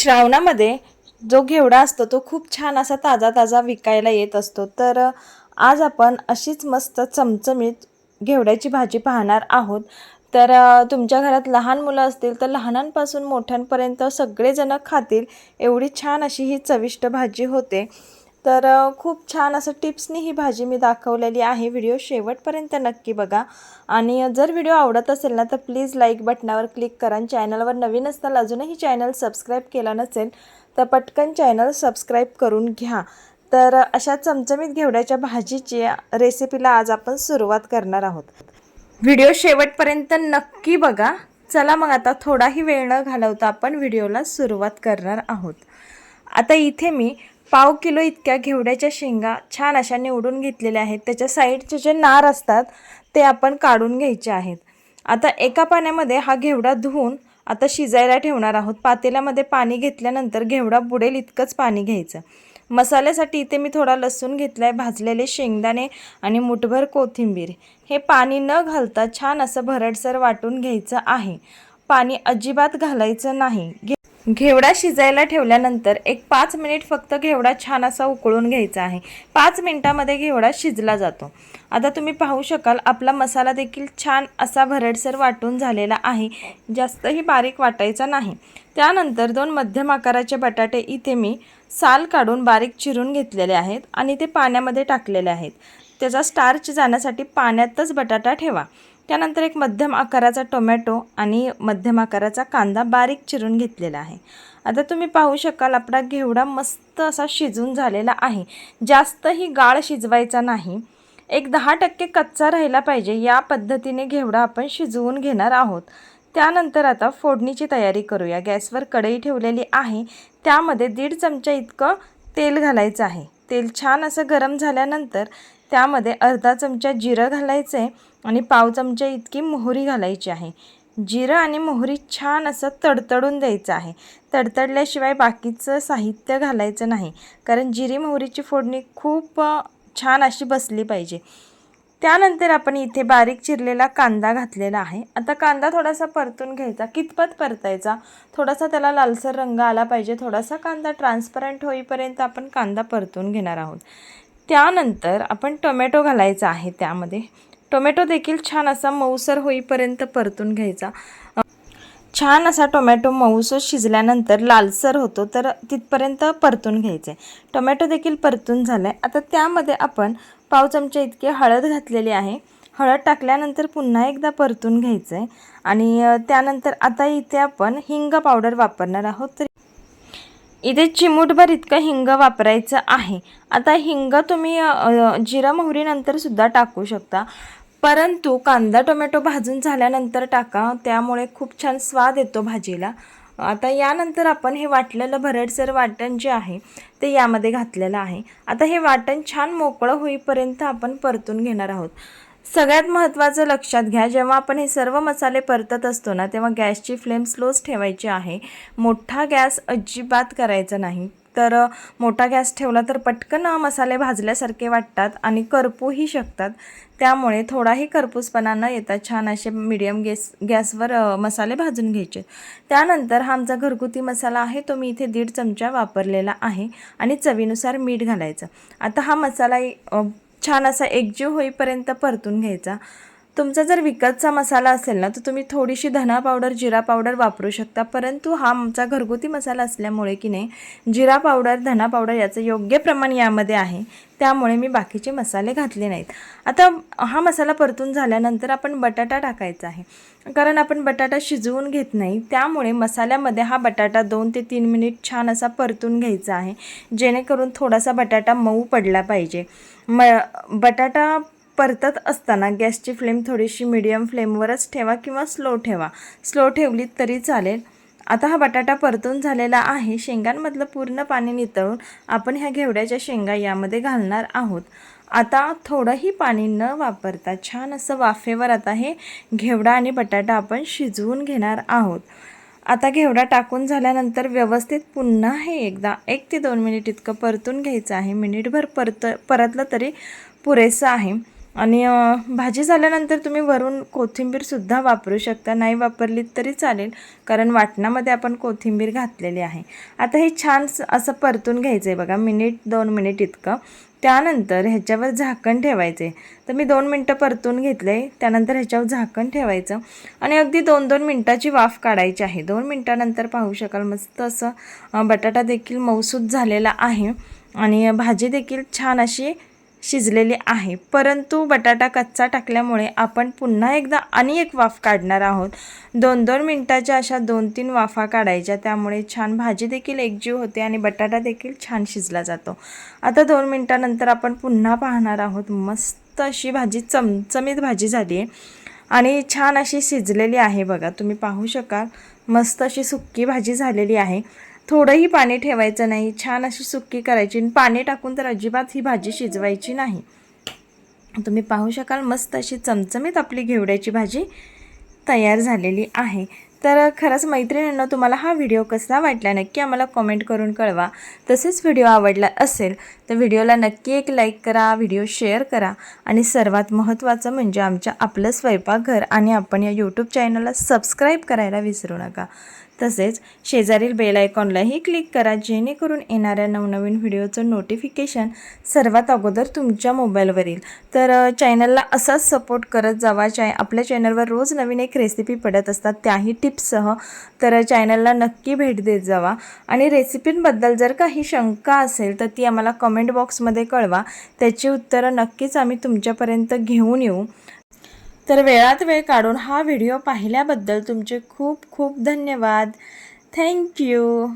श्रावणामध्ये जो घेवडा असतो तो खूप छान असा ताजा ताजा विकायला येत असतो. तर आज आपण अशीच मस्त चमचमीत घेवड्याची भाजी पाहणार आहोत. तर तुमच्या घरात लहान मुलं असतील तर लहानांपासून मोठ्यांपर्यंत सगळेजण खातील एवढी छान अशी ही चविष्ट भाजी होते. तर खूप छान असं टिप्सनी ही भाजी मी दाखवलेली आहे. व्हिडिओ शेवटपर्यंत नक्की बघा. आणि जर व्हिडिओ आवडत असेल ना तर प्लीज लाईक बटनावर क्लिक करा आणि चॅनलवर नवीन असताल अजूनही चॅनल सबस्क्राईब केला नसेल तर पटकन चॅनल सबस्क्राईब करून घ्या. तर अशा चमचमीत घेवड्याच्या भाजीची रेसिपीला आज आपण सुरुवात करणार आहोत. व्हिडिओ शेवटपर्यंत नक्की बघा. चला मग आता थोडाही वेळ न घालवता आपण व्हिडिओला सुरुवात करणार आहोत. आता इथे मी पाव किलो इतक्या घेवड्याच्या शेंगा छान अशा निवडून घेतलेल्या आहेत. त्याच्या साईडचे जे नार असतात ते आपण काढून घ्यायचे आहेत. आता एका पाण्यामध्ये हा घेवडा धुवून आता शिजायला ठेवणार आहोत. पातेल्यामध्ये पाणी घेतल्यानंतर घेवडा बुडेल इतकंच पाणी घ्यायचं. मसाल्यासाठी इथे मी थोडा लसूण घेतला आहे भाजलेले शेंगदाणे आणि मुठभर कोथिंबीर. हे पाणी न घालता छान असं भरडसर वाटून घ्यायचं आहे. पाणी अजिबात घालायचं नाही. घे घेवडा शिजायला ठेवल्यानंतर एक पाच मिनिट फक्त घेवडा छान असा उकळून घ्यायचा आहे. पाच मिनिटामध्ये घेवडा शिजला जातो. आता तुम्ही पाहू शकाल आपला मसाला देखील छान असा भरडसर वाटून झालेला आहे. जास्तही बारीक वाटायचा नाही. त्यानंतर दोन मध्यम आकाराचे बटाटे इथे मी साल काढून बारीक चिरून घेतलेले आहेत आणि ते पाण्यामध्ये टाकलेले आहेत. त्याचा स्टार्च जाण्यासाठी पाण्यातच बटाटा ठेवा. त्यानंतर एक मध्यम आकाराचा टोमॅटो आणि मध्यम आकाराचा कांदा बारीक चिरून घेतलेला आहे. आता तुम्ही पाहू शकाल आपला घेवडा मस्त असा शिजून झालेला आहे. जास्तही गाळ शिजवायचा नाही. एक दहा टक्के कच्चा राहिला पाहिजे. या पद्धतीने घेवडा आपण शिजवून घेणार आहोत. त्यानंतर आता फोडणीची तयारी करूया. गॅसवर कढई ठेवलेली आहे. त्यामध्ये दीड चमचा इतकं तेल घालायचं आहे. तेल छान असं गरम झाल्यानंतर त्यामध्ये अर्धा चमचा जिरं घालायचं आहे आणि पाव चमचा इतकी मोहरी घालायची आहे. जिरं आणि मोहरी छान असं तडतडून द्यायचं आहे. तडतडल्याशिवाय बाकीचं साहित्य घालायचं नाही. कारण जिरी मोहरीची फोडणी खूप छान अशी बसली पाहिजे. त्यानंतर आपण इथे बारीक चिरलेला कांदा घातलेला आहे. आता कांदा थोडासा परतून घ्यायचा. कितपत परतायचा? थोडासा त्याला लालसर रंग आला पाहिजे. थोडासा कांदा ट्रान्सपरंट होईपर्यंत आपण कांदा परतून घेणार आहोत. त्यानंतर आपण टोमॅटो घालायचा आहे त्यामध्ये. टोमॅटो देखील छान असा मऊसर होईपर्यंत परतून घ्यायचा. छान असा टोमॅटो मऊसूर शिजल्यानंतर लालसर होतो तर तिथपर्यंत परतून घ्यायचे. टोमॅटो देखील परतून झालं आहे आता त्यामध्ये आपण पाव चमचे इतके हळद घातलेली आहे. हळद टाकल्यानंतर पुन्हा एकदा परतून घ्यायचं आहे आणि त्यानंतर आता इथे आपण हिंग पावडर वापरणार आहोत. तर इथे चिमूटभर इतकं हिंग वापरायचं आहे. आता हिंग तुम्ही जिरा मोहरीनंतर सुद्धा टाकू शकता. परंतु कांदा टोमॅटो भाजून झाल्यानंतर टाका. त्यामुळे खूप छान स्वाद येतो भाजीला. आता यानंतर आपण हे वाटलेलं भरडसर वाटण जे आहे ते यामध्ये घातलेलं आहे. आता हे वाटण छान मोकळं होईपर्यंत आपण परतून घेणार आहोत. सगळ्यात महत्त्वाचं लक्षात घ्या जेव्हा आपण हे सर्व मसाले परतत असतो ना तेव्हा गॅसची फ्लेम स्लोच ठेवायची आहे. मोठा गॅस अजिबात करायचा नाही. तर मोठा गॅस ठेवला तर पटकन मसाले भाजल्यासारखे वाटतात आणि करपूही शकतात. त्यामुळे थोडाही करपूसपणा न येता छान असे मीडियम गॅस गॅसवर मसाले भाजून घ्यायचे. त्यानंतर हा आमचा घरगुती मसाला आहे तो मी इथे दीड चमचा वापरलेला आहे आणि चवीनुसार मीठ घालायचं. आता हा मसाला छान असा एकजीव होईपर्यंत परतून घ्यायचा. तुमचा जर विकतचा मसाला असेल ना तर तुम्ही थोडीशी धना पावडर जिरा पावडर वापरू शकता. परंतु हा आमचा घरगुती मसाला असल्यामुळे की नाही जिरा पावडर धना पावडर याचं योग्य प्रमाण यामध्ये आहे. त्यामुळे मी बाकीचे मसाले घातले नाहीत. आता हा मसाला परतून झाल्यानंतर आपण बटाटा टाकायचा आहे. कारण आपण बटाटा शिजवून घेत नाही त्यामुळे मसाल्यामध्ये हा बटाटा दोन ते तीन मिनिट छान असा परतून घ्यायचा आहे. जेणेकरून थोडासा बटाटा मऊ पडला पाहिजे. म बटाटा परतत असताना गॅसची फ्लेम थोडीशी मिडियम फ्लेमवरच ठेवा किंवा स्लो ठेवा. स्लो ठेवली तरी चालेल. आता हा बटाटा परतून झालेला आहे. शेंगांमधलं पूर्ण पाणी नितळून आपण ह्या घेवड्याच्या शेंगा यामध्ये घालणार आहोत. आता थोडंही पाणी न वापरता छान असं वाफेवर आता हे घेवडा आणि बटाटा आपण शिजवून घेणार आहोत. आता घेवडा टाकून झाल्यानंतर व्यवस्थित पुन्हा हे एकदा एक ते दोन मिनिट इतकं परतून घ्यायचं आहे. मिनिटभर परत परतलं तरी पुरेसं आहे. आणि भाजी झाल्यानंतर तुम्ही वरून कोथिंबीरसुद्धा वापरू शकता. नाही वापरली तरी चालेल कारण वाटणामध्ये आपण कोथिंबीर घातलेली आहे. आता हे छान स- असं परतून घ्यायचं आहे बघा मिनिट दोन मिनिट इतकं. त्यानंतर ह्याच्यावर झाकण ठेवायचे तर मी दोन मिनटं परतून घेतले त्यानंतर ह्याच्यावर झाकण ठेवायचं. आणि अगदी दोन दोन मिनटाची वाफ काढायची आहे. दोन मिनटानंतर पाहू शकाल मस्त असं बटाटा देखील मौसूद झालेला आहे. आणि भाजी देखील छान अशी शिजलेली आहे. परंतु बटाटा कच्चा टाकल्यामुळे आपण पुन्हा एकदा आणि एक वाफ काढणार आहोत. दोन दोन मिनटाच्या अशा दोन तीन वाफा काढायच्या. त्यामुळे छान भाजी देखील एकजीव होते आणि बटाटा देखील छान शिजला जातो. आता दोन मिनटानंतर आपण पुन्हा पाहणार आहोत. मस्त अशी भाजी चमचमीत भाजी झाली आहे. आणि छान अशी शिजलेली आहे बघा. तुम्ही पाहू शकाल. मस्त अशी सुक्की भाजी झालेली आहे. थोडंही पाणी ठेवायचं नाही. छान अशी सुक्की करायची आणि पाणी टाकून तर अजिबात ही भाजी शिजवायची नाही. तुम्ही पाहू शकाल मस्त अशी चमचमीत आपली घेवड्याची भाजी तयार झालेली आहे. तर खरंच मैत्रिणींना तुम्हाला हा व्हिडिओ कसा वाटला नक्की आम्हाला कॉमेंट करून कळवा. तसेच व्हिडिओ आवडला असेल तर व्हिडिओला नक्की एक लाईक करा व्हिडिओ शेअर करा आणि सर्वात महत्त्वाचं म्हणजे आमच्या आपलं स्वयंपाकघर आणि आपण या यूट्यूब चॅनलला सबस्क्राईब करायला विसरू नका. तसेच शेजारील बेल आयकॉनलाही क्लिक करा जेणेकरून येणाऱ्या नवनवीन व्हिडिओचं नोटिफिकेशन सर्वात अगोदर तुमच्या मोबाईलवर येईल तर चॅनलला असाच सपोर्ट करत जावा चाय आपल्या चॅनलवर रोज नवीन एक रेसिपी पडत असतात त्याही टिप्ससह. तर चॅनलला नक्की भेट देत जावा. आणि रेसिपींबद्दल जर काही शंका असेल तर ती आम्हाला कमेंट बॉक्समध्ये कळवा. त्याची उत्तरं नक्कीच आम्ही तुमच्यापर्यंत घेऊन येऊ. तर वेळात वेळ काढून हा व्हिडिओ पाहिल्याबद्दल तुमचे खूप खूप धन्यवाद. थँक्यू